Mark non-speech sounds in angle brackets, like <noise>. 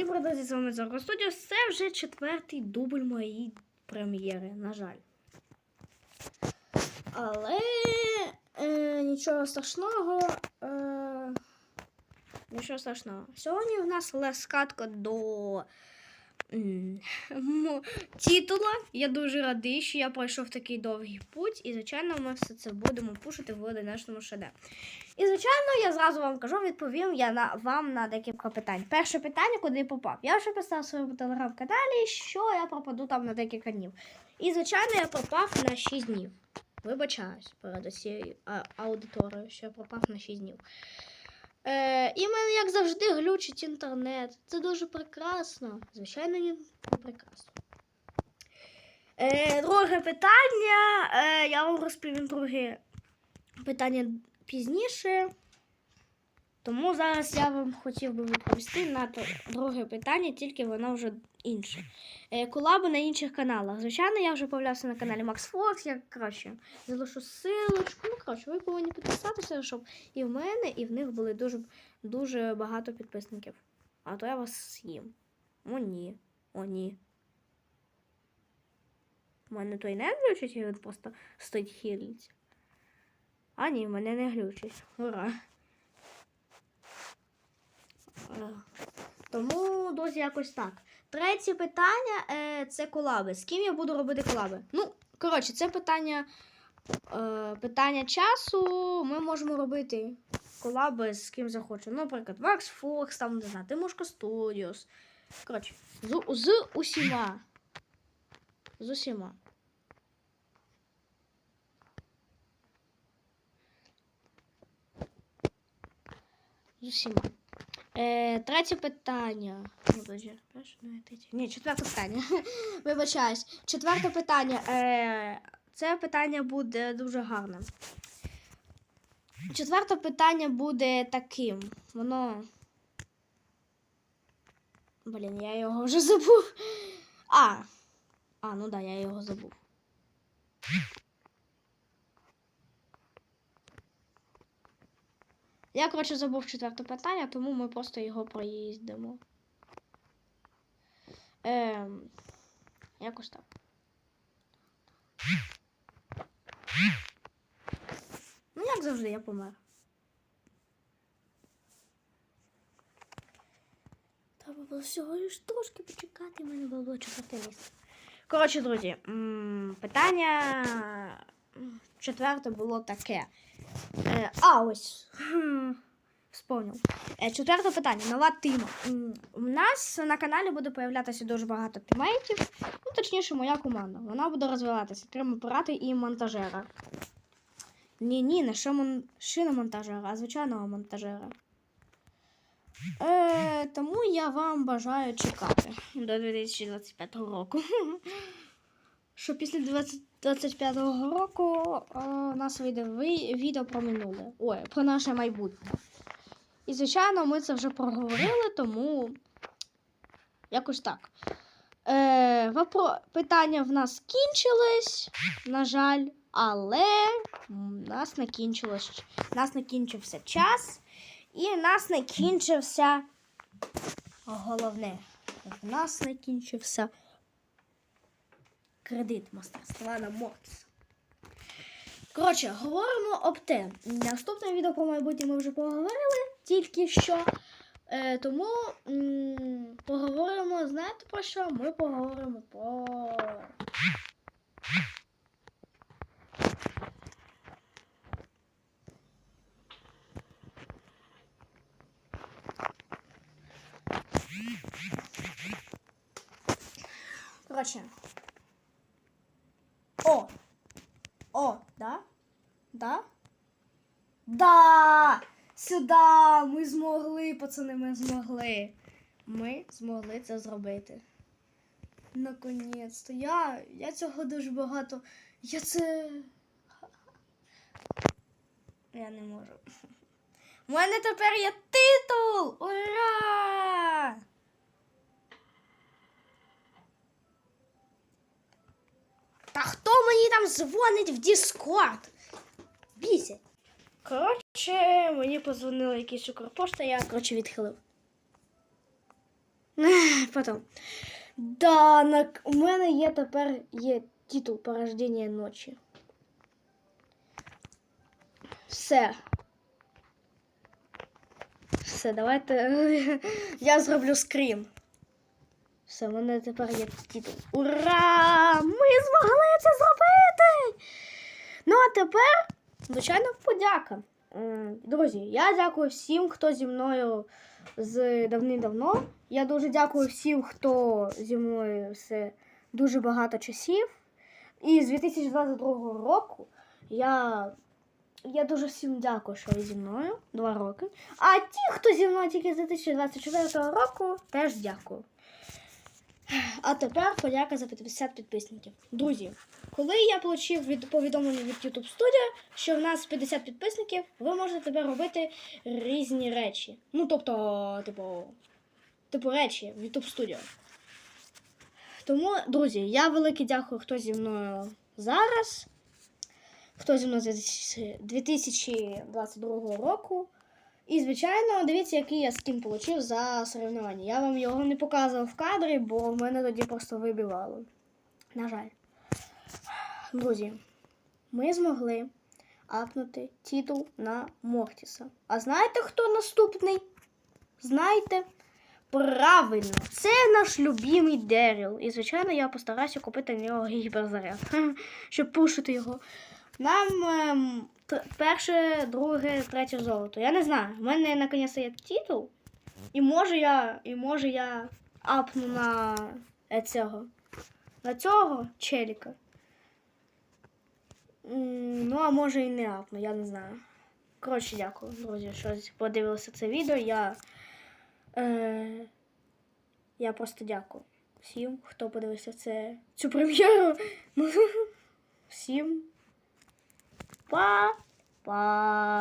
Всім привіт, з вами Зорко Студіо. Це вже четвертий дубль моєї прем'єри, на жаль. Але е, нічого страшного. Е, нічого страшного. Сьогодні в нас лескатка до <laughs> титула. Я дуже радий, що я пройшов такий довгий путь. І, звичайно, ми все це будемо пушити в 11 ШД. І, звичайно, я зразу вам кажу, відповім я на, вам на декілька питань. Перше питання, куди я попав. Я вже писав в своєму телеграм-каналі, що я пропаду там на декілька днів. І, звичайно, я пропав на 6 днів. Вибачаюсь перед усією аудиторією, що я пропав на 6 днів. Е, і мене, як завжди, глючить інтернет. Це дуже прекрасно. Звичайно, не прекрасно. Е, друге питання. Е, я вам розповім друге питання пізніше. Тому зараз я вам хотів би відповісти на друге питання, тільки воно вже інше. Е, колаби на інших каналах. Звичайно, я вже появлявся на каналі Max Fox, я краще залишу силочку. Ну, коротше, ви повинні підписатися, щоб і в мене, і в них були дуже, дуже багато підписників. А то я вас з'їм. О, ні. О, ні. У мене той не глючить, і він просто стоїть хілиться. А ні, в мене не глючить. Ура. Е, Тому, друзі, якось так. Третє питання е, це колаби. З ким я буду робити колаби? Ну, коротше, це питання, е, питання часу. Ми можемо робити колаби з ким захочемо. Наприклад, Max Fox, там, не знаю, Тимошка Studios. Коротше, з, з усіма. З усіма. З усіма. Е, третє питання. Ну. Ні, четверте питання. <laughs> Вибачаюсь. Четверте питання. Е, це питання буде дуже гарне. Четверте питання буде таким. Воно. Блін, я його вже забув. А. А, ну да, я його забув. Я, коротше, забув четверте питання, тому ми просто його проїздимо. Ем, якось так. Ну, як завжди, я помер. Треба було всього лиш трошки почекати, мене було четверте місце. Коротше, друзі, питання четверте було таке. Е, а, ось. Хм, Вспомнив. Е, четверте питання. Нова тима. У нас на каналі буде появлятися дуже багато тимейтів. Ну, точніше, моя команда. Вона буде розвиватися. Три оператора і монтажера. Ні, ні, не ще мон... шиномонтажера, а звичайного монтажера. Е, тому я вам бажаю чекати до 2025 року. <laughs> Що після 2025 року е, у нас вийде відео про минуле. Ой, про наше майбутнє. І, звичайно, ми це вже проговорили, тому якось так. Е, вопро... Питання в нас кінчились, на жаль, але в нас не кінчилось. нас не кінчився час, і нас не кінчився головне. В нас не кінчився кредит мастерства на Морц. Коротше, говоримо об те. Наступне відео про майбутнє ми вже поговорили тільки що. Е, тому м, поговоримо, знаєте про що? Ми поговоримо про. Коротше. О! О, да? Да? Да! Сюда! Ми змогли, пацани, ми змогли. Ми змогли це зробити. Наконець-то. Я, я цього дуже багато. Я це. Я не можу. У мене тепер є титул! Ура! Та хто мені там дзвонить в Discord? Бійся. Коротше, мені позвонила якийсь Укрпошта, я, коротше, відхилив. <sighs> Потім. Да, на... у мене є тепер є титул порождення ночі. Все. Все, давайте. <laughs> Я зроблю скрін. Все, в мене тепер є титул. Ура! Ми змогли це зробити! Ну, а тепер, звичайно, подяка. Друзі, я дякую всім, хто зі мною з давним-давно. Я дуже дякую всім, хто зі мною все дуже багато часів. І з 2022 року я, я дуже всім дякую, що ви зі мною два роки. А ті, хто зі мною тільки з 2024 року, теж дякую. А тепер подяка за 50 підписників. Друзі, коли я отримав від повідомлення від YouTube Studio, що в нас 50 підписників, ви можете тепер робити різні речі. Ну, тобто, типу, типу речі в YouTube Studio. Тому, друзі, я велике дякую, хто зі мною зараз, хто зі мною з 2022 року. І, звичайно, дивіться, який я скін отримав за соревнування. Я вам його не показував в кадрі, бо в мене тоді просто вибивало. На жаль. Друзі, ми змогли апнути титул на Мортіса. А знаєте, хто наступний? Знаєте? Правильно, це наш любимий Деріл. І, звичайно, я постараюся купити на нього гіперзаряд, <laughs> щоб пушити його. Нам ем, перше, друге, третє золото. Я не знаю. У мене наконець є титул. І може я, і може я апну на е, цього. На цього челіка. Ну, а може і не апну, я не знаю. Коротше, дякую, друзі, що подивилися це відео. Я, е, я просто дякую всім, хто подивився це, цю прем'єру. <laughs> Всім 빠, 빠.